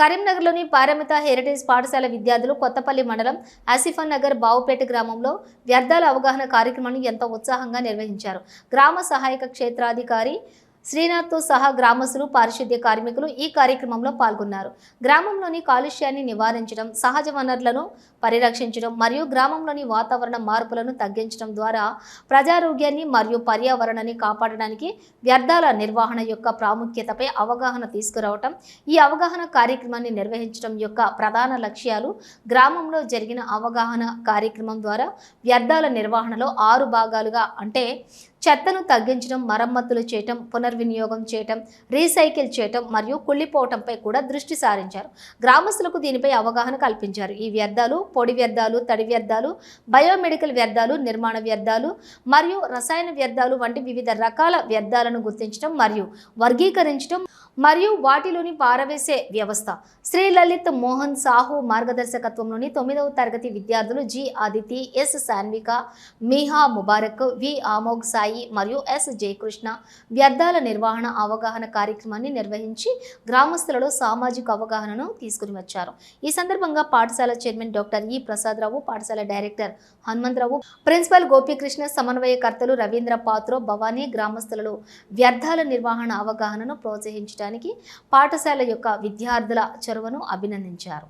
కరీంనగర్లోని పారమిత హెరిటేజ్ పాఠశాల విద్యార్థులు కొత్తపల్లి మండలం ఆసిఫాన్ నగర్ బావుపేట గ్రామంలో వ్యర్థాల అవగాహన కార్యక్రమాన్ని ఎంతో ఉత్సాహంగా నిర్వహించారు. గ్రామ సహాయక క్షేత్రాధికారి శ్రీనాథ్తో సహా గ్రామస్తులు పారిశుద్ధ్య కార్మికులు ఈ కార్యక్రమంలో పాల్గొన్నారు. గ్రామంలోని కాలుష్యాన్ని నివారించడం సహజ వనరులను పరిరక్షించడం మరియు గ్రామంలోని వాతావరణ మార్పులను తగ్గించడం ద్వారా ప్రజారోగ్యాన్ని మరియు పర్యావరణాన్ని కాపాడడానికి వ్యర్థాల నిర్వహణ యొక్క ప్రాముఖ్యతపై అవగాహన తీసుకురావటం ఈ అవగాహన కార్యక్రమాన్ని నిర్వహించడం యొక్క ప్రధాన లక్ష్యాలు గ్రామంలో జరిగిన అవగాహన కార్యక్రమం ద్వారా వ్యర్థాల నిర్వహణలో ఆరు భాగాలుగా అంటే చెత్తను తగ్గించడం మరమ్మతులు చేయటం పునర్వినియోగం చేయటం రీసైకిల్ చేయటం మరియు కుళ్ళిపోవటంపై కూడా దృష్టి సారించారు. గ్రామస్తులకు దీనిపై అవగాహన కల్పించారు. ఈ వ్యర్థాలు పొడి వ్యర్థాలు తడి వ్యర్థాలు బయోమెడికల్ వ్యర్థాలు నిర్మాణ వ్యర్థాలు మరియు రసాయన వ్యర్థాలు వంటి వివిధ రకాల వ్యర్థాలను గుర్తించడం మరియు వర్గీకరించడం మరియు వాటిలోని పారవేసే వ్యవస్థ. శ్రీ లలిత్ మోహన్ సాహు మార్గదర్శకత్వంలోని తొమ్మిదవ తరగతి విద్యార్థులు G Aditi S Sanvika Meeha Mubarak V Amogh Sai మరియు ఎస్. జయకృష్ణ వ్యర్థాల నిర్వహణ అవగాహన కార్యక్రమాన్ని నిర్వహించి గ్రామస్తులలో సామాజిక అవగాహనను తీసుకుని వచ్చారు. ఈ సందర్భంగా పాఠశాల చైర్మన్ డాక్టర్ ఈ ప్రసాదరావు పాఠశాల డైరెక్టర్ హనుమంతరావు ప్రిన్సిపల్ గోపీకృష్ణ సమన్వయకర్తలు రవీంద్ర పాత్రో భవానీ గ్రామస్తులలో వ్యర్థాల నిర్వహణ అవగాహనను ప్రోత్సహించడానికి పాఠశాల యొక్క విద్యార్థుల చొరవను అభినందించారు.